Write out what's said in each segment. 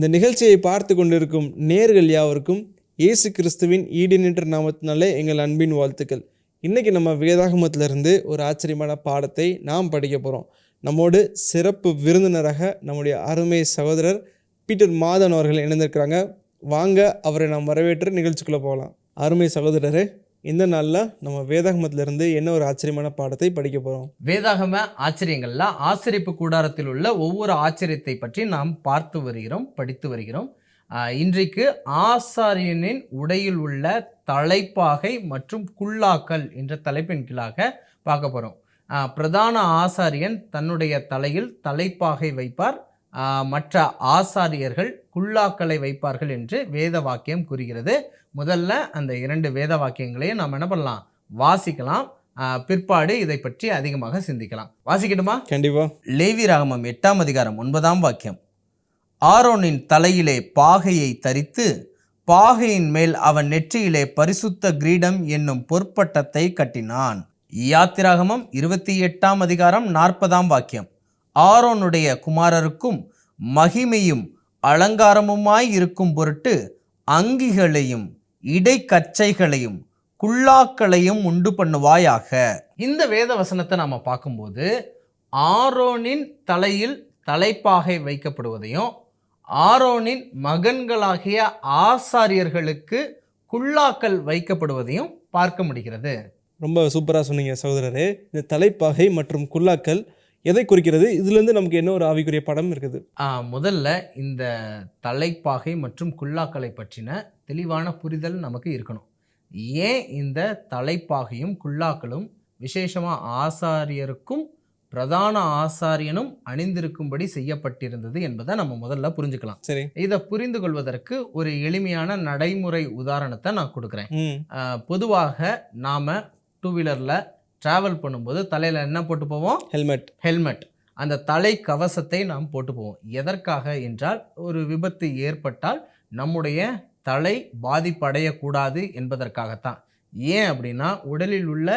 இந்த நிகழ்ச்சியை பார்த்து கொண்டிருக்கும் நேர்கள் யாவருக்கும் இயேசு கிறிஸ்துவின் ஈடினின்ற நாமத்தினாலே எங்கள் அன்பின் வாழ்த்துக்கள். இன்றைக்கி நம்ம வேதாகமத்திலிருந்து ஒரு ஆச்சரியமான பாடத்தை நாம் படிக்க போகிறோம் நம்மோடு சிறப்பு விருந்தினராக நம்முடைய அருமை சகோதரர் பீட்டர் மாதன் அவர்கள் இணைந்திருக்கிறாங்க. வாங்க அவரை நாம் வரவேற்று நிகழ்ச்சிக்குள்ளே போகலாம். அருமை சகோதரரே இந்த நாளில் நம்ம வேதாகமத்திலிருந்து என்ன ஒரு ஆச்சரியமான பாடத்தை படிக்க போகிறோம் வேதாகம ஆச்சரியங்களில் ஆச்சரிப்பு கூடாரத்தில் உள்ள ஒவ்வொரு ஆச்சரியத்தை பற்றி நாம் பார்த்து வருகிறோம் படித்து வருகிறோம். இன்றைக்கு ஆசாரியனின் உடையில் உள்ள தலைப்பாகை மற்றும் குல்லாக்கள் என்ற தலைப்பின் கீழாக பார்க்க போகிறோம் பிரதான ஆசாரியன் தன்னுடைய தலையில் தலைப்பாகை வைப்பார். மற்ற ஆசாரியர்கள் குல்லாக்களை வைப்பார்கள் என்று வேத வாக்கியம் கூறுகிறது. முதல்ல அந்த இரண்டு வேத வாக்கியங்களையும் நாம் என்ன பண்ணலாம்? வாசிக்கலாம். பிற்பாடு இதை பற்றி அதிகமாக சிந்திக்கலாம். வாசிக்கட்டுமா? கண்டிப்பாக லேவி ராகமம் எட்டாம் அதிகாரம் ஒன்பதாம் வாக்கியம். ஆரோனின் தலையிலே பாகையை தரித்து பாகையின் மேல் அவன் நெற்றியிலே பரிசுத்த கிரீடம் என்னும் பொற்பட்டத்தை கட்டினான். யாத்திராகமம் இருபத்தி எட்டாம் அதிகாரம் நாற்பதாம் வாக்கியம். ஆரோனுடைய குமாரருக்கும் மகிமையும் அலங்காரமுமாய் இருக்கும் பொருட்டு அங்கிகளையும் இடைக்கச்சைகளையும் குல்லாக்களையும் உண்டு பண்ணுவாயாக. இந்த வேத வசனத்தை நாம் பார்க்கும்போது ஆரோனின் தலையில் தலைப்பாகை வைக்கப்படுவதையும் ஆரோனின் மகன்களாகிய ஆசாரியர்களுக்கு குல்லாக்கள் வைக்கப்படுவதையும் பார்க்க முடிகிறது. ரொம்ப சூப்பராக சொன்னீங்க சகோதரரே. இந்த தலைப்பாகை மற்றும் குல்லாக்கள் எதை குறிக்கிறது? இதுலேருந்து நமக்கு என்ன ஒரு ஆவிக்குரிய படம் இருக்குது? முதல்ல இந்த தலைப்பாகை மற்றும் குல்லாக்களை பற்றின தெளிவான புரிதல் நமக்கு இருக்கணும். ஏன் இந்த தலைப்பாகையும் குல்லாக்களும் விசேஷமாக ஆசாரியருக்கும் பிரதான ஆசாரியனும் அணிந்திருக்கும்படி செய்யப்பட்டிருந்தது என்பதை நம்ம முதல்ல புரிஞ்சுக்கலாம். சரி. இதை புரிந்து கொள்வதற்கு ஒரு எளிமையான நடைமுறை உதாரணத்தை நான் கொடுக்குறேன். பொதுவாக நாம் டூ வீலரில் ட்ராவல் பண்ணும்போது தலையில் என்ன போட்டு போவோம் ஹெல்மெட் ஹெல்மெட் அந்த தலை கவசத்தை நாம் போட்டு போவோம் எதற்காக என்றால் ஒரு விபத்து ஏற்பட்டால் நம்முடைய தலை பாதிப்படையக்கூடாது என்பதற்காகத்தான். ஏன் அப்படின்னா உடலில் உள்ள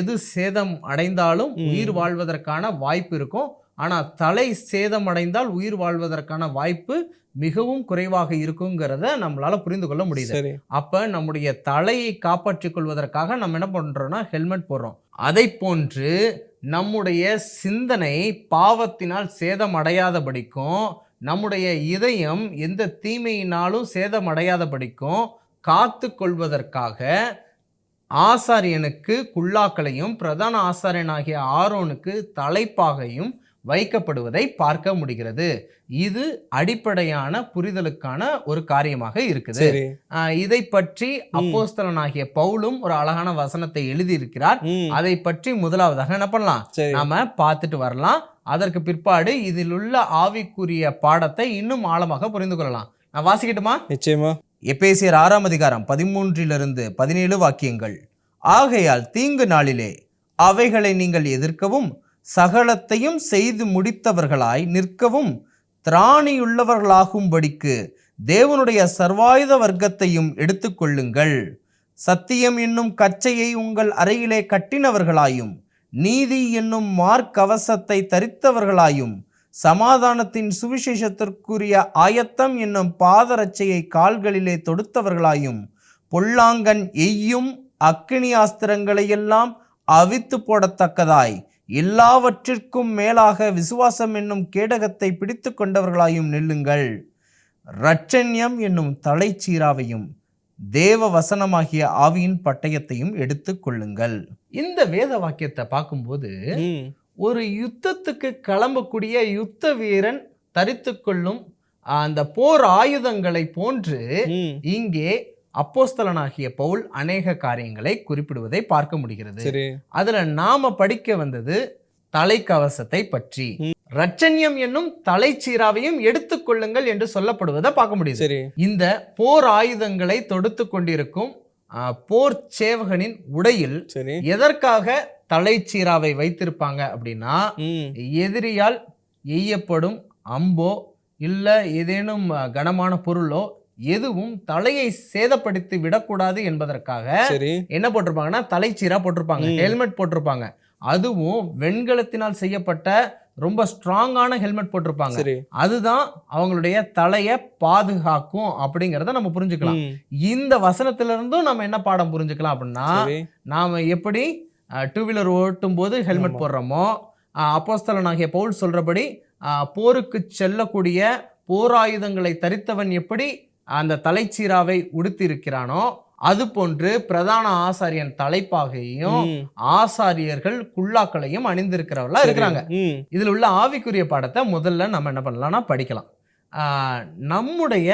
எது சேதம் அடைந்தாலும். உயிர் வாழ்வதற்கான வாய்ப்பு இருக்கும். ஆனால் தலை சேதம் அடைந்தால் உயிர் வாழ்வதற்கான வாய்ப்பு மிகவும் குறைவாக இருக்குங்கிறத நம்மளால புரிந்து கொள்ள முடியுது. அப்ப நம்முடைய தலையை காப்பாற்றிக் கொள்வதற்காக நம்ம என்ன பண்றோம்னா ஹெல்மெட் போடுறோம். அதை போன்று நம்முடைய சிந்தனை பாவத்தினால் சேதம் அடையாதபடிக்கும் நம்முடைய இதயம் எந்த தீமையினாலும் சேதம் அடையாதபடிக்கும் காத்து கொள்வதற்காக ஆசாரியனுக்கு குல்லாக்களையும் பிரதான ஆசாரியனாகிய ஆரோனுக்கு தலைப்பாகையும் வைக்கப்படுவதை பார்க்க முடிகிறது. இது அடிப்படையான புரிதலுக்கான ஒரு காரியமாக இருக்குது. இதை பற்றி அப்போஸ்தலனாகிய பவுலும் ஒரு அழகான வசனத்தை எழுதியிருக்கிறார். அதை பற்றி முதலாவதாக என்ன பண்ணலாம்? நாம பார்த்துட்டு வரலாம். அதற்கு பிற்பாடு இதில் உள்ள ஆவிக்குரிய பாடத்தை இன்னும் ஆழமாக புரிந்து கொள்ளலாம். நான் வாசிக்கட்டுமா? நிச்சயமா. எபேசியர் ஆறாம் அதிகாரம் பதிமூன்றிலிருந்து பதினேழு வாக்கியங்கள். ஆகையால் தீங்கு நாளிலே அவைகளை நீங்கள் எதிர்க்கவும் சகலத்தையும் செய்து முடித்தவர்களாய் நிற்கவும் திராணியுள்ளவர்களாகும்படிக்கு தேவனுடைய சர்வாயுத வர்க்கத்தையும் எடுத்துக்கொள்ளுங்கள். சத்தியம் என்னும் கச்சையை உங்கள் அறையிலே கட்டினவர்களாயும் நீதி என்னும் மார்க்கவசத்தை தரித்தவர்களாயும் சமாதானத்தின் சுவிசேஷத்திற்குரிய ஆயத்தம் என்னும் பாதரட்சையை கால்களிலே தொடுத்தவர்களாயும் பொல்லாங்கன் எய்யும் அக்கினி ஆஸ்திரங்களையெல்லாம் அவித்து போடத்தக்கதாய் எல்லாவற்றிற்கும் மேலாக விசுவாசம் என்னும் கேடகத்தை பிடித்து கொண்டவர்களாயும் நில்லுங்கள். இரட்சண்யம் என்னும் தலைச்சீராவையும் தேவ வசனமாகிய ஆவியின் பட்டயத்தையும் எடுத்துக் கொள்ளுங்கள். இந்த வேத வாக்கியத்தை பார்க்கும்போது ஒரு யுத்தத்துக்கு கிளம்பக்கூடிய யுத்த வீரன் தரித்து கொள்ளும் அந்த போர் ஆயுதங்களை போன்று இங்கே அப்போஸ்தலனாகிய பவுல் அநேக காரியங்களை குறிப்பிடுவதை பார்க்க முடிகிறது. அதுல நாம படிக்க வந்தது தலைக்கவசத்தை பற்றி. ரட்சண்யம் என்னும் தலைச்சீராவையும் எடுத்துக்கொள்ளுங்கள் என்று சொல்லப்படுவதை பார்க்க முடியுது. இந்த போர் ஆயுதங்களை தொடுத்து கொண்டிருக்கும் போர் சேவகனின் உடையில் எதற்காக தலைச்சீராவை வைத்திருப்பாங்க அப்படின்னா எதிரியால் எய்யப்படும் அம்போ இல்லை ஏதேனும் கனமான பொருளோ எதுவும் தலையை சேதப்படுத்தி விடக்கூடாது என்பதற்காக என்ன போட்டிருப்பாங்கன்னா தலைச்சீரா போட்டிருப்பாங்க. ஹெல்மெட் போட்டிருப்பாங்க. அதுவும் வெண்கலத்தினால் செய்யப்பட்ட ரொம்ப ஸ்ட்ராங்கான ஹெல்மெட் போட்டிருப்பாங்க. அதுதான் அவங்களுடைய தலையை பாதுகாக்கும் அப்படிங்கிறத நம்ம புரிஞ்சுக்கலாம். இந்த வசனத்துல இருந்தும் நம்ம என்ன பாடம் புரிஞ்சுக்கலாம் அப்படின்னா நாம எப்படி டூ வீலர் ஓட்டும் போது ஹெல்மெட். போடுறோமோ அப்போஸ்தலனாகிய பவுல் சொல்றபடி போருக்கு செல்லக்கூடிய போராயுதங்களை தரித்தவன் எப்படி அந்த தலைச்சீராவை உடுத்தி இருக்கிறானோ அது போன்று பிரதான ஆசாரியன் தலைப்பாகையும் ஆசாரியர்கள் குல்லாக்களையும் அணிந்திருக்கிறவர்களா. இருக்கிறாங்க. இதில் உள்ள ஆவிக்குரிய பாடத்தை முதல்ல நம்ம என்ன பண்ணலாம்னா படிக்கலாம். நம்முடைய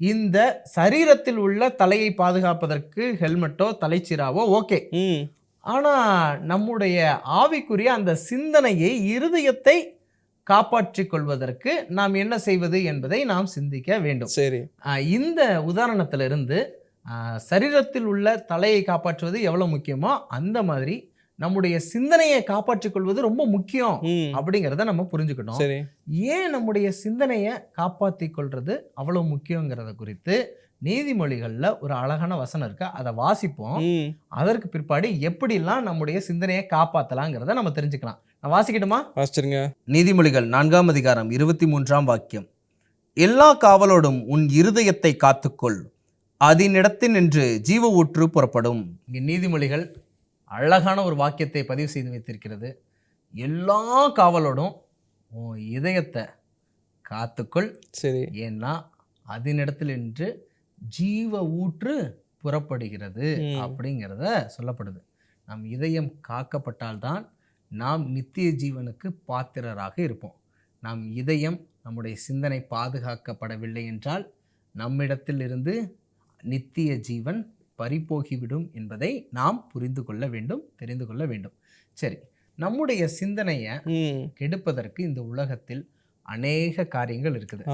இந்த சரீரத்தில் உள்ள தலையை பாதுகாப்பதற்கு ஹெல்மெட்டோ தலைச்சீராவோ ஓகே. ம், ஆனால் நம்முடைய ஆவிக்குரிய அந்த சிந்தனையை இருதயத்தை காப்பாற்றிக் கொள்வதற்கு நாம் என்ன செய்வது என்பதை நாம் சிந்திக்க வேண்டும். சரி. இந்த உதாரணத்திலிருந்து சரீரத்தில் உள்ள தலையை காப்பாற்றுவது எவ்வளவு முக்கியமோ அந்த மாதிரி நம்முடைய சிந்தனையை காப்பாற்றிக் கொள்வது ரொம்ப முக்கியம் அப்படிங்கிறத நம்ம புரிஞ்சுக்கணும். ஏன் நம்முடைய சிந்தனையை காப்பாற்றிக் கொள்றது அவ்வளவு முக்கியங்கிறத குறித்து நீதிமொழிகளில் ஒரு அழகான வசனம் இருக்கு. அதை வாசிப்போம். அதற்கு பிற்பாடு எப்படிலாம் நம்முடைய சிந்தனையை காப்பாற்றலாங்கிறத நம்ம தெரிஞ்சுக்கலாம். வாசிக்கட்டுமா? வாசிச்சிருங்க. நீதிமொழிகள் நான்காம் அதிகாரம் இருபத்தி மூன்றாம் வாக்கியம். எல்லா காவலோடும் உன் இருதயத்தை காத்துக்கொள். அதனிடத்தில் நின்று ஜீவ ஊற்று புறப்படும். இங்கே நீதிமொழிகள் அழகான ஒரு வாக்கியத்தை பதிவு செய்து வைத்திருக்கிறது. எல்லா காவலோடும் உன் இதயத்தை காத்துக்கொள். சரி. ஏன்னா அதனிடத்தில் நின்று ஜீவ ஊற்று புறப்படுகிறது. அப்படிங்கிறத சொல்லப்படுது. நம் இதயம் காக்கப்பட்டால்தான் நாம் நித்திய ஜீவனுக்கு பாத்திரராக இருப்போம். நம் இதயம் நம்முடைய சிந்தனை பாதுகாக்கப்படவில்லை என்றால் நம்மிடத்தில் இருந்து நித்திய ஜீவன் பறிபோகிவிடும் என்பதை நாம் புரிந்து கொள்ள வேண்டும் தெரிந்து கொள்ள வேண்டும். சரி நம்முடைய சிந்தனையை கெடுப்பதற்கு இந்த உலகத்தில் அநேக காரியங்கள் இருக்குது.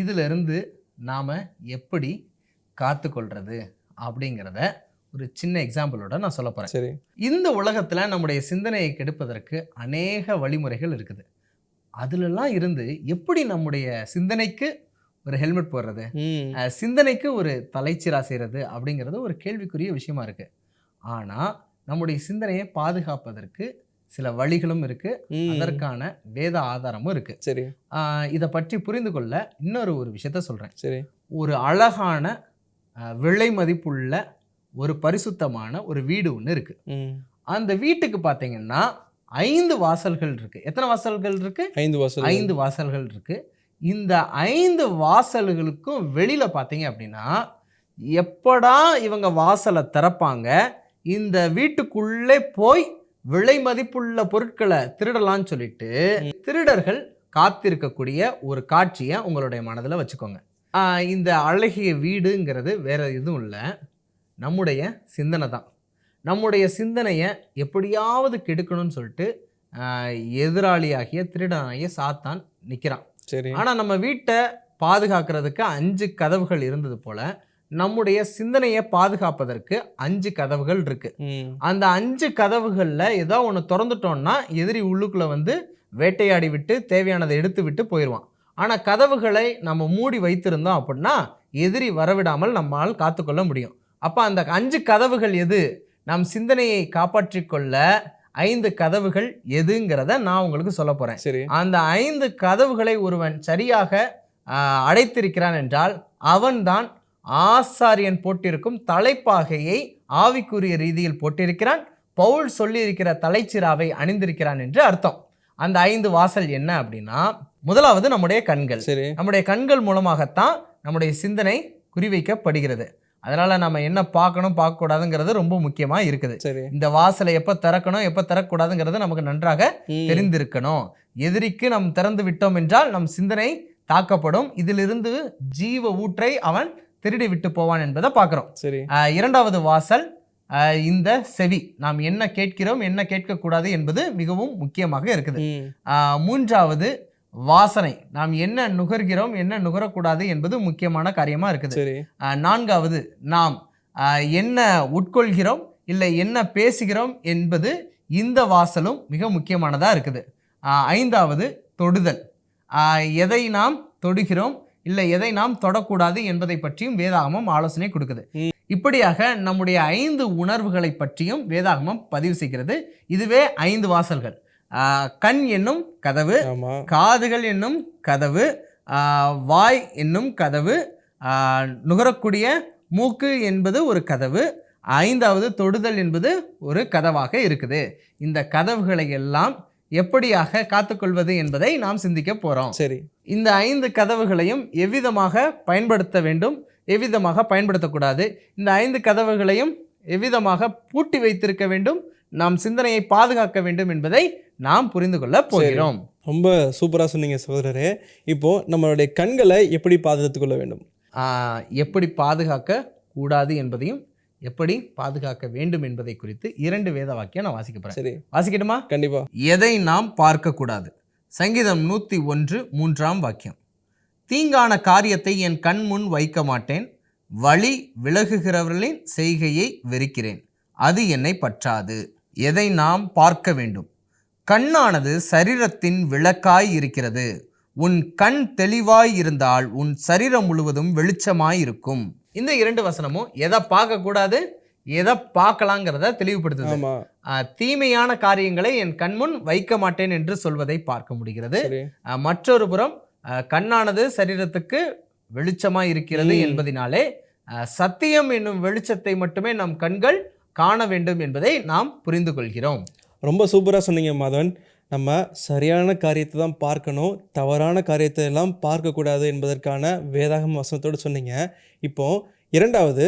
இதிலிருந்து நாம் எப்படி காத்துக்கொள்றது அப்படிங்கிறத ஒரு சின்ன எக்ஸாம்பிளோட நான் சொல்ல போகிறேன் சரி. இந்த உலகத்தில் நம்முடைய சிந்தனையை கெடுப்பதற்கு அநேக வழிமுறைகள் இருக்குது. அதிலெல்லாம் இருந்து எப்படி நம்முடைய சிந்தனைக்கு ஒரு ஹெல்மெட் போடுறது? சிந்தனைக்கு ஒரு தலைச்சீரா செய்கிறது அப்படிங்கிறது ஒரு கேள்விக்குரிய விஷயமா இருக்குது ஆனால் நம்முடைய சிந்தனையை பாதுகாப்பதற்கு சில வழிகளும் இருக்குது ம். அதற்கான வேத ஆதாரமும் இருக்குது சரி. இதை பற்றி புரிந்து கொள்ள இன்னொரு ஒரு விஷயத்த சொல்கிறேன் சரி. ஒரு அழகான விலை மதிப்புள்ள ஒரு பரிசுத்தமான ஒரு வீடு ஒன்று இருக்குது ம். அந்த வீட்டுக்கு பார்த்தீங்கன்னா ஐந்து வாசல்கள் இருக்குது எத்தனை வாசல்கள் இருக்குது ஐந்து வாசல் ஐந்து வாசல்கள் இருக்கு. இந்த ஐந்து வாசல்களுக்கும் வெளியில பார்த்தீங்க அப்படின்னா எப்படா இவங்க வாசலை திறப்பாங்க இந்த வீட்டுக்குள்ளே போய் விலை மதிப்புள்ள பொருட்களை திருடலாம்னு சொல்லிட்டு திருடர்கள் காத்திருக்கக்கூடிய ஒரு காட்சியை உங்களுடைய மனதில் வச்சுக்கோங்க. இந்த அழகிய வீடுங்கிறது வேற எதுவும் இல்லை. நம்முடைய சிந்தனை தான். நம்முடைய சிந்தனையை எப்படியாவது கெடுக்கணும்னு சொல்லிட்டு எதிராளியாகிய திருடனாகிய சாத்தான் நிற்கிறான் சரி. ஆனால் நம்ம வீட்டை பாதுகாக்கிறதுக்கு அஞ்சு கதவுகள் இருந்தது போல நம்முடைய சிந்தனையை பாதுகாப்பதற்கு அஞ்சு கதவுகள் இருக்கு. அந்த அஞ்சு கதவுகளில் ஏதோ ஒன்று திறந்துட்டோம்னா எதிரி உள்ளுக்குள்ளே வந்து வேட்டையாடி விட்டு தேவையானதை எடுத்து விட்டு போயிடுவான் ஆனால் கதவுகளை நம்ம மூடி வைத்திருந்தோம் அப்படின்னா எதிரி வரவிடாமல் நம்மால் காத்துக்கொள்ள முடியும். அப்போ அந்த அஞ்சு கதவுகள் எது? நம் சிந்தனையை காப்பாற்றிக் கொள்ள ஐந்து கதவுகள் எதுங்கிறத நான் உங்களுக்கு சொல்ல போகிறேன் சரி. அந்த ஐந்து கதவுகளை ஒருவன் சரியாக அடைத்திருக்கிறான் என்றால் அவன்தான் ஆசாரியன் போட்டிருக்கும் தலைப்பாகையை ஆவிக்குரிய ரீதியில் போட்டிருக்கிறான். பவுல் சொல்லியிருக்கிற தலைச்சிராவை அணிந்திருக்கிறான் என்று அர்த்தம். அந்த ஐந்து வாசல் என்ன அப்படின்னா முதலாவது நம்முடைய கண்கள். சரி. நம்முடைய கண்கள் மூலமாகத்தான் நம்முடைய சிந்தனை குறிவைக்கப்படுகிறது. அதனால நம்ம என்ன பார்க்கணும் பார்க்கக்கூடாதுங்கிறது ரொம்ப முக்கியமா இருக்குது. இந்த வாசலை எப்போ திறக்கணும் எப்போ திறக்கக்கூடாதுங்கிறது நமக்கு நன்றாக தெரிந்திருக்கணும். எதிரிக்கு நாம் திறந்து விட்டோம் என்றால் நம் சிந்தனை தாக்கப்படும். இதிலிருந்து ஜீவ ஊற்றை அவன் திருடி விட்டு போவான் என்பதை பார்க்குறோம். சரி. இரண்டாவது வாசல் இந்த செவி. நாம் என்ன கேட்கிறோம் என்ன கேட்கக்கூடாது என்பது மிகவும் முக்கியமாக இருக்குது. மூன்றாவது வாசனை. நாம் என்ன நுகர்கிறோம் என்ன நுகரக்கூடாது என்பது முக்கியமான காரியமாக இருக்குது. நான்காவது நாம் என்ன உட்கொள்கிறோம் இல்லை என்ன பேசுகிறோம் என்பது இந்த வாசலும் மிக முக்கியமானதாக இருக்குது. ஐந்தாவது தொடுதல். எதை நாம் தொடுகிறோம் இல்லை எதை நாம் தொடக்கூடாது என்பதை பற்றியும் வேதாகமம் ஆலோசனை கொடுக்குது. இப்படியாக நம்முடைய ஐந்து உணர்வுகளை பற்றியும் வேதாகமம் பதிவு செய்கிறது. இதுவே ஐந்து வாசல்கள். கண் என்னும் கதவு காதுகள் என்னும் கதவு வாய் என்னும் கதவு நுகரக்கூடிய மூக்கு என்பது ஒரு கதவு ஐந்தாவது தொடுதல் என்பது ஒரு கதவாக இருக்குது. இந்த கதவுகளை எல்லாம் எப்படியாக காத்துக்கொள்வது என்பதை நாம் சிந்திக்க போறோம். சரி. இந்த ஐந்து கதவுகளையும் எவ்விதமாக பயன்படுத்த வேண்டும்? எவ்விதமாக பயன்படுத்தக்கூடாது? இந்த ஐந்து கதவுகளையும் எவ்விதமாக பூட்டி வைத்திருக்க வேண்டும்? நாம் சிந்தனையை பாதுகாக்க வேண்டும் என்பதை நாம் புரிந்து கொள்ள போகிறோம். ரொம்ப சூப்பரா சொன்னீங்க சகோதரரே. இப்போ நம்மளுடைய கண்களை எப்படி பாதுகாத்துக் கொள்ள வேண்டும்? எப்படி பாதுகாக்க கூடாது என்பதையும் எப்படி பாதுகாக்க வேண்டும் என்பதை குறித்து இரண்டு வேத வாக்கியம் நான் வாசிக்க போறேன். சரி. வாசிக்கட்டுமா? கண்டிப்பா. எதை நாம் பார்க்கக்கூடாது சங்கீதம் நூற்றி ஒன்று மூன்றாம் வாக்கியம். தீங்கான காரியத்தை என் கண் முன் வைக்க மாட்டேன். வழி விலகுகிறவர்களின் செய்கையை வெறுக்கிறேன். அது என்னை பற்றாது. எதை நாம் பார்க்க வேண்டும்? கண்ணானது சரீரத்தின் விளக்காய் இருக்கிறது. உன் கண் தௌய் இருந்தால் உன் சரீரம் முழுவதும் வெளிச்சமாய் இருக்கும். இந்த இரண்டு வசனமும் எதை பார்க்கக்கூடாது எதை பார்க்கலாங்கிறத தெளிவுபடுத்துது. தீமையான காரியங்களை என் கண்முன் வைக்க மாட்டேன் என்று சொல்வதை பார்க்க முடிகிறது. மற்றொரு புறம் கண்ணானது சரீரத்துக்கு வெளிச்சமாய் இருக்கிறது. என்பதினாலே சத்தியம் என்னும் வெளிச்சத்தை மட்டுமே நம் கண்கள் காண வேண்டும் என்பதை நாம் புரிந்து கொள்கிறோம். ரொம்ப சூப்பரா சொன்னீங்க மாதவன். நம்ம சரியான காரியத்தை தான் பார்க்கணும். தவறான காரியத்தை எல்லாம் பார்க்கக்கூடாது என்பதற்கான வேதாகம் வசனத்தோடு சொன்னீங்க. இப்போ இரண்டாவது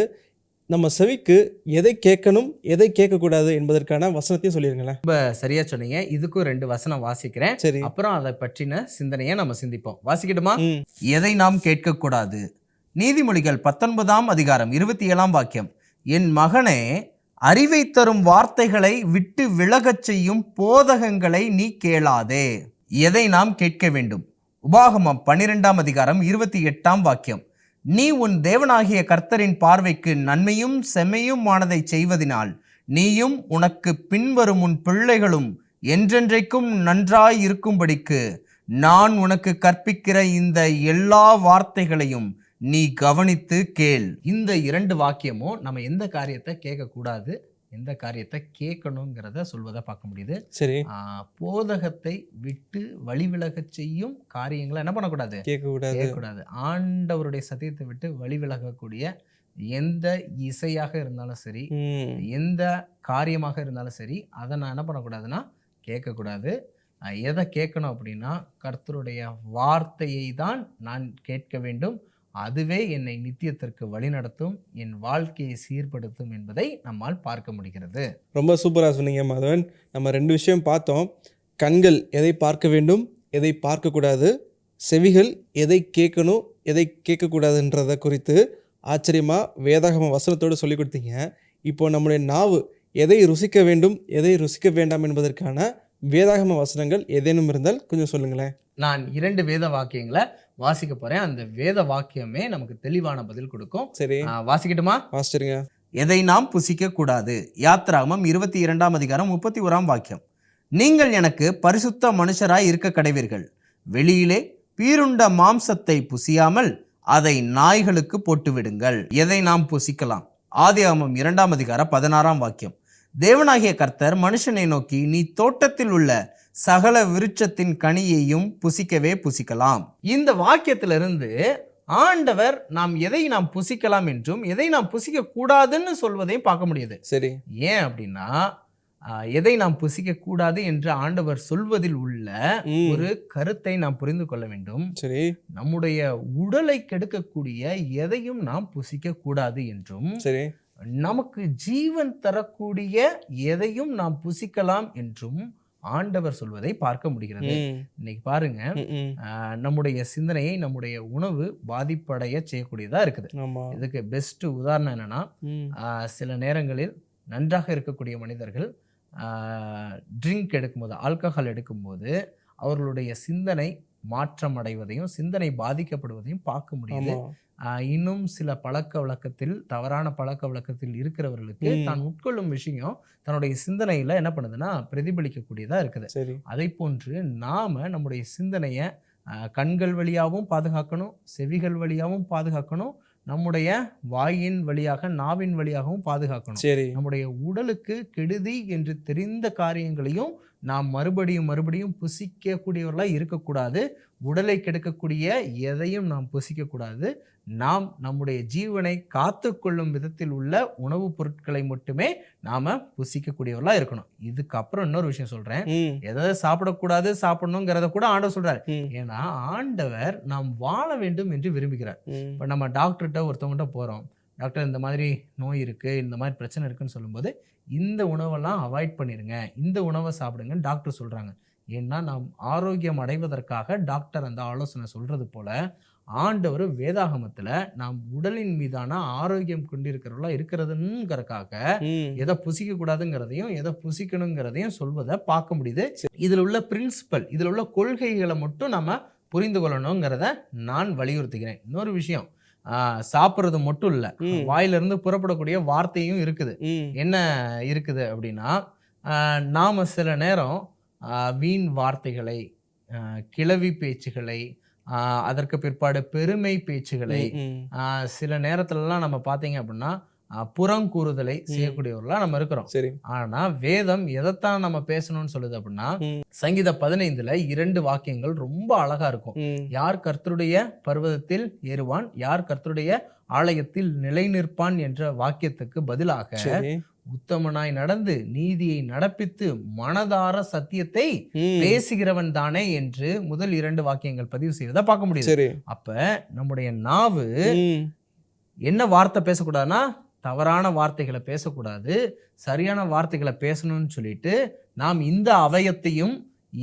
நம்ம செவிக்கு எதை கேட்கணும் எதை கேட்கக்கூடாது என்பதற்கான வசனத்தையும் சொல்லிருங்களேன். ரொம்ப சரியா சொன்னீங்க. இதுக்கும் ரெண்டு வசனம் வாசிக்கிறேன். சரி. அப்புறம் அதை பற்றின சிந்தனையை நம்ம சிந்திப்போம். வாசிக்கட்டுமா? எதை நாம் கேட்கக்கூடாது? நீதிமொழிகள் பத்தொன்பதாம் அதிகாரம் இருபத்தி ஏழாம் வாக்கியம். என் மகனே அறிவை தரும் வார்த்தைகளை விட்டு விலகச் செய்யும் போதகங்களை நீ கேளாதே. எதை நாம் கேட்க வேண்டும்? உபாகமம் பன்னிரெண்டாம் அதிகாரம் இருபத்தி எட்டாம் வாக்கியம். நீ உன் தேவனாகிய கர்த்தரின் பார்வைக்கு நன்மையும் செம்மையுமானதை செய்வதினால் நீயும் உனக்கு பின்வரும் உன் பிள்ளைகளும் என்றென்றைக்கும் நன்றாய் இருக்கும்படிக்கு நான் உனக்கு கற்பிக்கிற இந்த எல்லா வார்த்தைகளையும் நீ கவனித்து கேள். இந்த இரண்டு வாக்கியமும் நம்ம எந்த காரியத்தை கேட்கக்கூடாது எந்த காரியத்தை கேட்கணுங்கிறத சொல்வதை பார்க்க முடியுது. சரி. போதகத்தை விட்டு வழிவிலகச் செய்யும் காரியங்களை என்ன பண்ணக்கூடாது? கேட்கக்கூடாது. கேட்கக்கூடாது. ஆண்டவருடைய சத்தியத்தை விட்டு வழி விலகக்கூடிய எந்த இசையாக இருந்தாலும் சரி எந்த காரியமாக இருந்தாலும் சரி அதை நான் என்ன பண்ணக்கூடாதுன்னா கேட்கக்கூடாது. எதை கேட்கணும் அப்படின்னா கர்த்தருடைய வார்த்தையை தான் நான் கேட்க வேண்டும். அதுவே என்னை நித்தியத்திற்கு வழிநடத்தும் என் வாழ்க்கையை சீர்படுத்தும் என்பதை நம்மால் பார்க்க முடிகிறது. ரொம்ப சூப்பராக சொன்னீங்க மாதவன். நம்ம ரெண்டு விஷயம் பார்த்தோம். கண்கள் எதை பார்க்க வேண்டும் எதை பார்க்கக்கூடாது செவிகள் எதை கேட்கணும் எதை கேட்கக்கூடாதுன்றதை குறித்து ஆச்சரியமாக வேதாகம வசனத்தோடு சொல்லி கொடுத்தீங்க. இப்போ நம்முடைய நாவு எதை ருசிக்க வேண்டும் எதை ருசிக்க வேண்டாம் என்பதற்கான வேதாகம வசனங்கள் ஏதேனும் இருந்தால் கொஞ்சம் சொல்லுங்களேன். நான் இரண்டு வேத வாக்கியங்களை வாசிக்க போறேன். அந்த வேத வாக்கியமே நமக்கு தெளிவான பதில் கொடுக்கும். சரி. வாசிக்கட்டுமா? வாசிச்சிருங்க. எதை நாம் புசிக்க கூடாது யாத்ராகமம் இருபத்தி இரண்டாம் அதிகாரம் முப்பத்தி ஓராம் வாக்கியம். நீங்கள் எனக்கு பரிசுத்த மனுஷராய் இருக்க கடைவீர்கள். வெளியிலே பீருண்ட மாம்சத்தை புசியாமல் அதை நாய்களுக்கு போட்டுவிடுங்கள். எதை நாம் புசிக்கலாம்? ஆதியாகமம் இரண்டாம் அதிகாரம் பதினாறாம் வாக்கியம். தேவனாகிய கர்த்தர் மனுஷனை நோக்கி நீ தோட்டத்தில் உள்ள சகல விருட்சத்தின் கனியையும் புசிக்கவே புசிக்கலாம். இந்த வாக்கியத்திலிருந்து ஆண்டவர் நாம் எதை நாம் புசிக்கலாம் என்றும் எதை நாம் புசிக்க கூடாதுன்னு சொல்வதையும் பார்க்க முடியுது. சரி. ஏன் அப்படின்னா எதை நாம் புசிக்க கூடாது என்று ஆண்டவர் சொல்வதில் உள்ள ஒரு கருத்தை நாம் புரிந்து கொள்ள வேண்டும். சரி. நம்முடைய உடலை கெடுக்கக்கூடிய எதையும் நாம் புசிக்க கூடாது என்றும் சரி. நமக்கு ஜீவன் தரக்கூடிய எதையும் நாம் புசிக்கலாம் என்றும் ஆண்டவர் சொல்வதை பார்க்க முடிகிறது. இன்னைக்கு பாருங்க நம்முடைய சிந்தனையை நம்முடைய உணவு பாதிப்படைய செய்யக்கூடியதா இருக்குது. இதுக்கு பெஸ்ட் உதாரணம் என்னன்னா சில நேரங்களில் நன்றாக இருக்கக்கூடிய மனிதர்கள் ட்ரிங்க் எடுக்கும்போது ஆல்கஹால் எடுக்கும்போது அவர்களுடைய சிந்தனை மாற்றம் அடைவதையும் சிந்தனை பாதிக்கப்படுவதையும் பார்க்க முடியுது. இன்னும் சில பழக்க வழக்கத்தில் தவறான பழக்க வழக்கத்தில் இருக்கிறவர்களுக்கு. தான் உட்கொள்ளும் விஷயம் தன்னுடைய சிந்தனையில என்ன பண்ணுதுன்னா பிரதிபலிக்கக்கூடியதா இருக்குது. அதை போன்று நாம நம்முடைய சிந்தனையை கண்கள் வழியாகவும் பாதுகாக்கணும் செவிகள் வழியாகவும் பாதுகாக்கணும் நம்முடைய வாயின் வழியாக நாவின் வழியாகவும் பாதுகாக்கணும். நம்முடைய உடலுக்கு கெடுதி என்று தெரிந்த காரியங்களையும் நாம் மறுபடியும் மறுபடியும் புசிக்கக்கூடியவர்களாக இருக்கக்கூடாது. உடலை கெடுக்கக்கூடிய எதையும் நாம் புசிக்கக்கூடாது. நாம் நம்முடைய ஜீவனை காத்துக்கொள்ளும் விதத்தில் உள்ள உணவுப் பொருட்களை மட்டுமே நாம புசிக்கக்கூடியவர்களாக இருக்கணும். இதுக்கப்புறம் இன்னொரு விஷயம் சொல்றேன். ம். எதை சாப்பிடக்கூடாது சாப்பிடணுங்கிறத கூட ஆண்டவர் சொல்றாரு. ம். ஏன்னா ஆண்டவர் நாம் வாழ வேண்டும் என்று விரும்புகிறார். இப்போ நம்ம டாக்டர்கிட்ட ஒருத்தவங்ககிட்ட போகிறோம் டாக்டர் இந்த மாதிரி நோய் இருக்குது இந்த மாதிரி பிரச்சனை இருக்குன்னு சொல்லும்போது இந்த உணவெல்லாம் அவாய்ட் பண்ணிடுங்க இந்த உணவை சாப்பிடுங்கன்னு டாக்டர் சொல்கிறாங்க ஏன்னா நாம் ஆரோக்கியம் அடைவதற்காக டாக்டர் அந்த ஆலோசனை சொல்கிறது போல ஆண்டவர் வேதாகமத்தில் நாம் உடலின் மீதான ஆரோக்கியம் கொண்டிருக்கிறவர்களா இருக்கிறதுங்கிறதுக்காக ம். எதை புசிக்க கூடாதுங்கிறதையும் எதை புசிக்கணுங்கிறதையும் சொல்வதை பார்க்க முடியுது. இதில் உள்ள பிரின்சிபல் இதில் உள்ள கொள்கைகளை மட்டும் நம்ம புரிந்து கொள்ளணுங்கிறத நான் வலியுறுத்துகிறேன். இன்னொரு விஷயம் சாப்பிட்றது மட்டும் இல்லை. வாயிலிருந்து புறப்படக்கூடிய வார்த்தையும் இருக்குது. என்ன இருக்குது அப்படின்னா நாம சில நேரம் ஆஹ், வீண் வார்த்தைகளை கிளவி பேச்சுகளை அதற்கு பிற்பாடு பெருமை பேச்சுகளை சில நேரத்துலலாம் நம்ம பார்த்தீங்க அப்படின்னா புறங்கூறுதலை செய்யக்கூடியவர்களாக நம்ம இருக்கிறோம். சரி. ஆனா வேதம் எதைத்தான் நம்ம பேசணும்னு சொல்லுது அப்படின்னா. சங்கீத பதினைந்துல இரண்டு வாக்கியங்கள் ரொம்ப அழகா இருக்கும். யார் கர்த்தருடைய பர்வதத்தில் ஏறுவான் யார் கர்த்தருடைய ஆலயத்தில் நிலை நிற்பான் என்ற வாக்கியத்துக்கு பதிலாக உத்தமனாய் நடந்து நீதியை நடப்பித்து மனதார சத்தியத்தை பேசுகிறவன் தானே என்று முதல் இரண்டு வாக்கியங்கள் பதிவு செய்வதை பார்க்க முடியுது. அப்ப நம்முடைய நாவு என்ன வார்த்தை பேசக்கூடாதுன்னா தவறான வார்த்தைகளை பேசக்கூடாது சரியான வார்த்தைகளை பேசணும்னு சொல்லிட்டு நாம் இந்த அவயத்தையும்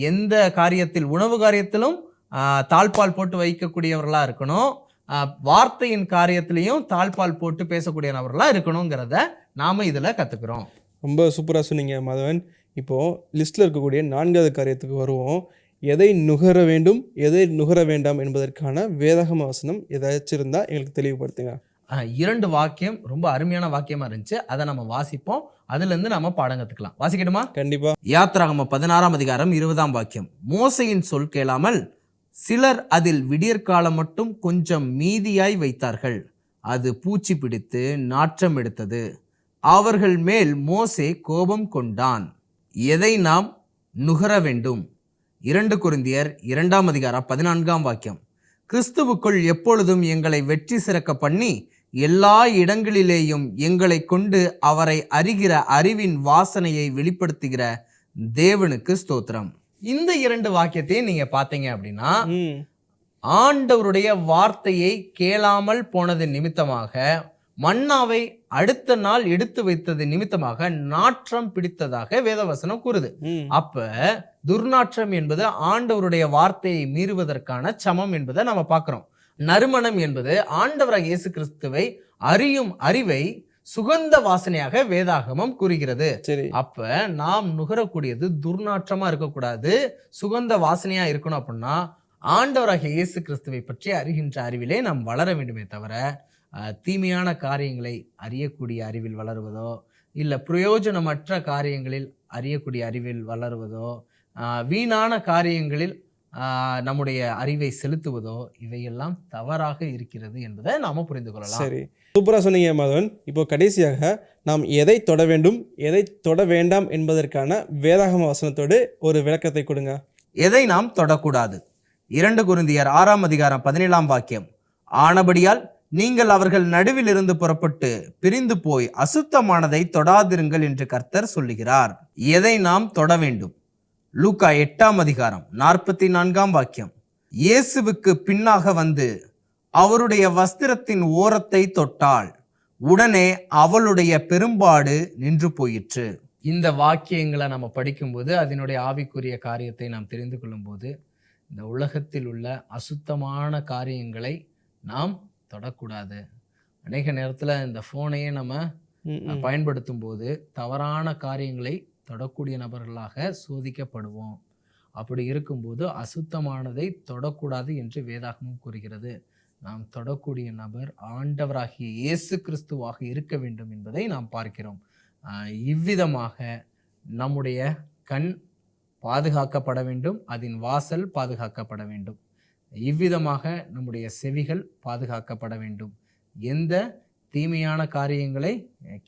எந்த காரியத்தில் உணவு காரியத்திலும் தாழ்பால் போட்டு வைக்கக்கூடியவர்களாக இருக்கணும். வார்த்தையின் காரியத்திலையும் தாழ்பால் போட்டு பேசக்கூடிய நபர்களாக இருக்கணுங்கிறத நாம் இதில் கற்றுக்குறோம் ரொம்ப சூப்பராக சொன்னீங்க மாதவன். இப்போது லிஸ்ட்டில் இருக்கக்கூடிய நான்காவது காரியத்துக்கு வருவோம். எதை நுகர வேண்டும் எதை நுகர வேண்டாம் என்பதற்கான வேதகம வசனம் ஏதாச்சும் இருந்தால் எங்களுக்கு தெளிவுபடுத்துங்க. இரண்டு வாக்கியம் ரொம்ப அருமையான வாக்கியமா இருந்துச்சு. அதை நம்ம வாசிப்போம். அதுல இருந்து நம்ம பாடம் கத்துக்கலாம். வாசிக்கட்டுமா? கண்டிப்பாக யாத்ராகம பதினாறாம் அதிகாரம் இருபதாம் வாக்கியம். மோசையின் சொல் கேளாமல் சிலர் அதில் விடியற்காலம் மட்டும் கொஞ்சம் மீதியாய் வைத்தார்கள். அது பூச்சி பிடித்து நாற்றம் எடுத்தது. அவர்கள் மேல் மோசே கோபம் கொண்டான். எதை நாம் நுகர வேண்டும்? இரண்டு குருந்தியர் இரண்டாம் அதிகாரம் பதினான்காம் வாக்கியம். கிறிஸ்துவுக்குள் எப்பொழுதும் எங்களை வெற்றி சிறக்க பண்ணி எல்லா இடங்களிலேயும் எங்களை கொண்டு அவரை அறிகிற அறிவின் வாசனையை வெளிப்படுத்துகிற தேவனுக்கு ஸ்தோத்திரம். இந்த இரண்டு வாக்கியத்தையும் நீங்க பார்த்தீங்க அப்படின்னா ஆண்டவருடைய வார்த்தையை கேளாமல் போனது நிமித்தமாக மன்னாவை அடுத்த நாள் எடுத்து வைத்தது நிமித்தமாக நாற்றம் பிடித்ததாக வேதவசனம் கூறுது. அப்ப துர்நாற்றம் என்பது ஆண்டவருடைய வார்த்தையை மீறுவதற்கான சமம் என்பதை நம்ம பார்க்கிறோம். நறுமணம் என்பது ஆண்டவராக இயேசு கிறிஸ்துவை அறியும் அறிவை சுகந்த வாசனையாக வேதாகமம் கூறுகிறது. அப்ப நாம் நுகரக்கூடியது துர்நாற்றமா இருக்கக்கூடாது சுகந்த வாசனையா இருக்கணும் அப்படின்னா ஆண்டவராகிய இயேசு கிறிஸ்துவை பற்றி அறிகின்ற அறிவிலே நாம் வளர வேண்டுமே தவிர தீமையான காரியங்களை அறியக்கூடிய அறிவில் வளருவதோ இல்லை பிரயோஜனமற்ற காரியங்களில் அறியக்கூடிய அறிவில் வளருவதோ வீணான காரியங்களில் நம்முடைய அறிவை செலுத்துவதோ இவையெல்லாம் தவறாக இருக்கிறது என்பதை நாம புரிந்து கொள்ளலாம். சரி. சூப்பராக சொன்னீங்க மாதவன். இப்போ கடைசியாக நாம் எதை தொட வேண்டும் எதை தொட வேண்டாம் என்பதற்கான வேதாகம வசனத்தோடு ஒரு விளக்கத்தை கொடுங்க. எதை நாம் தொடக்கூடாது? இரண்டு குருந்தியர் ஆறாம் அதிகாரம் பதினேழாம் வாக்கியம். ஆனபடியால் நீங்கள் அவர்கள் நடுவில் இருந்து புறப்பட்டு பிரிந்து போய் அசுத்தமானதை தொடாதிருங்கள் என்று கர்த்தர் சொல்லுகிறார். எதை நாம் தொட வேண்டும்? லூக்கா எட்டாம் அதிகாரம் நாற்பத்தி நான்காம் வாக்கியம். இயேசுவுக்கு பின்னாக வந்து அவருடைய வஸ்திரத்தின் ஓரத்தை தொட்டாள். உடனே அவளுடைய பெரும்பாடு நின்று போயிற்று. இந்த வாக்கியங்களை நம்ம படிக்கும்போது அதனுடைய ஆவிக்குரிய காரியத்தை நாம் தெரிந்து கொள்ளும்போது இந்த உலகத்தில் உள்ள அசுத்தமான காரியங்களை நாம் தொடக்கூடாது. அநேக நேரத்தில் இந்த ஃபோனையே நம்ம. பயன்படுத்தும் போது தவறான காரியங்களை தொடக்கூடிய நபர்களாக சோதிக்கப்படுவோம். அப்படி இருக்கும்போது அசுத்தமானதை தொடக்கூடாது என்று வேதாகமும் கூறுகிறது. நாம் தொடக்கூடிய நபர் ஆண்டவராகிய இயேசு கிறிஸ்துவாக இருக்க வேண்டும் என்பதை நாம் பார்க்கிறோம். இவ்விதமாக நம்முடைய கண் பாதுகாக்கப்பட வேண்டும் அதன் வாசல் பாதுகாக்கப்பட வேண்டும். இவ்விதமாக நம்முடைய செவிகள் பாதுகாக்கப்பட வேண்டும். எந்த தீமையான காரியங்களை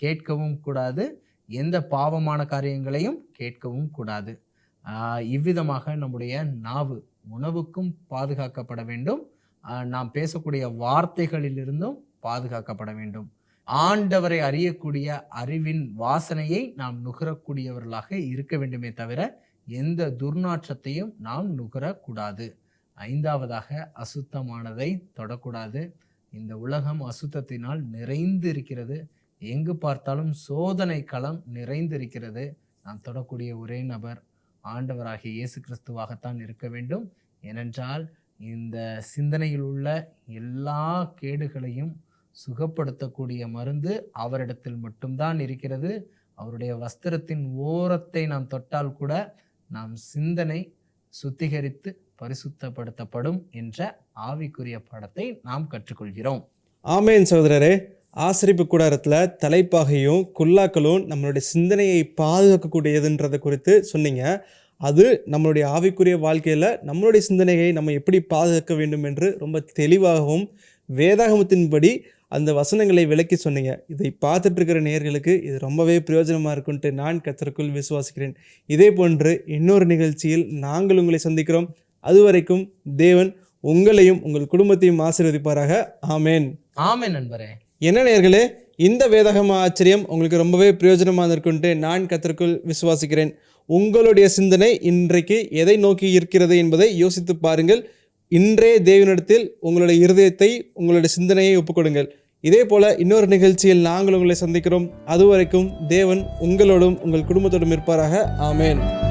கேட்கவும் கூடாது எந்த பாவமான காரியங்களையும் கேட்கவும் கூடாது. இவ்விதமாக நம்முடைய நாவு உணவுக்கும் பாதுகாக்கப்பட வேண்டும். நாம் பேசக்கூடிய வார்த்தைகளிலிருந்தும் பாதுகாக்கப்பட வேண்டும். ஆண்டவரை அறியக்கூடிய அறிவின் வாசனையை நாம் நுகரக்கூடியவர்களாக இருக்க வேண்டுமே தவிர எந்த துர்நாற்றத்தையும் நாம் நுகரக்கூடாது. ஐந்தாவதாக அசுத்தமானதை தொடக்கூடாது. இந்த உலகம் அசுத்தத்தினால் நிறைந்து இருக்கிறது எங்கு பார்த்தாலும் சோதனை களம் நிறைந்திருக்கிறது. நாம் தொடக்கூடிய ஒரே நபர் ஆண்டவராகிய இயேசு கிறிஸ்துவாகத்தான் இருக்க வேண்டும். ஏனென்றால் இந்த சிந்தனையில் உள்ள எல்லா கேடுகளையும் சுகப்படுத்தக்கூடிய மருந்து அவரிடத்தில் மட்டும்தான் இருக்கிறது. அவருடைய வஸ்திரத்தின் ஓரத்தை நாம் தொட்டால் கூட நாம் சிந்தனை சுத்திகரித்து பரிசுத்தப்படுத்தப்படும் என்ற ஆவிக்குரிய பாடத்தை நாம் கற்றுக்கொள்கிறோம். ஆமேன் சகோதரரே. ஆசிரிப்பு கூடாரத்தில் தலைப்பாகையும் குல்லாக்களும் நம்மளுடைய சிந்தனையை பாதுகாக்கக்கூடியதுன்றதை குறித்து சொன்னீங்க. அது நம்மளுடைய ஆவிக்குரிய வாழ்க்கையில் நம்மளுடைய சிந்தனையை நம்ம எப்படி பாதுகாக்க வேண்டும் என்று ரொம்ப தெளிவாகவும் வேதாகமத்தின்படி அந்த வசனங்களை விளக்கி சொன்னீங்க. இதை பார்த்துட்டு இருக்கிற நேயர்களுக்கு இது ரொம்பவே பிரயோஜனமாக இருக்குன்ட்டு நான் கத்தருக்குள் விசுவாசிக்கிறேன். இதே போன்று இன்னொரு நிகழ்ச்சியில் நாங்கள் உங்களை சந்திக்கிறோம். அதுவரைக்கும் தேவன் உங்களையும் உங்கள் குடும்பத்தையும் ஆசீர்வதிப்பாராக. ஆமேன். ஆமேன் நண்பரே. என்ன நேர்களே இந்த வேதகம ஆச்சரியம் உங்களுக்கு ரொம்பவே பிரயோஜனமாக இருக்குன்ட்டு நான் கத்திற்குள் விசுவாசிக்கிறேன். உங்களுடைய சிந்தனை இன்றைக்கு எதை நோக்கி இருக்கிறது என்பதை யோசித்து பாருங்கள். இன்றே தேவனிடத்தில் உங்களுடைய இருதயத்தை உங்களுடைய சிந்தனையை ஒப்புக்கொடுங்கள். இதே போல இன்னொரு நிகழ்ச்சியில் நாங்கள் உங்களை சந்திக்கிறோம். அதுவரைக்கும் தேவன் உங்களோடும் உங்கள் குடும்பத்தோடும் இருப்பாராக. ஆமேன்.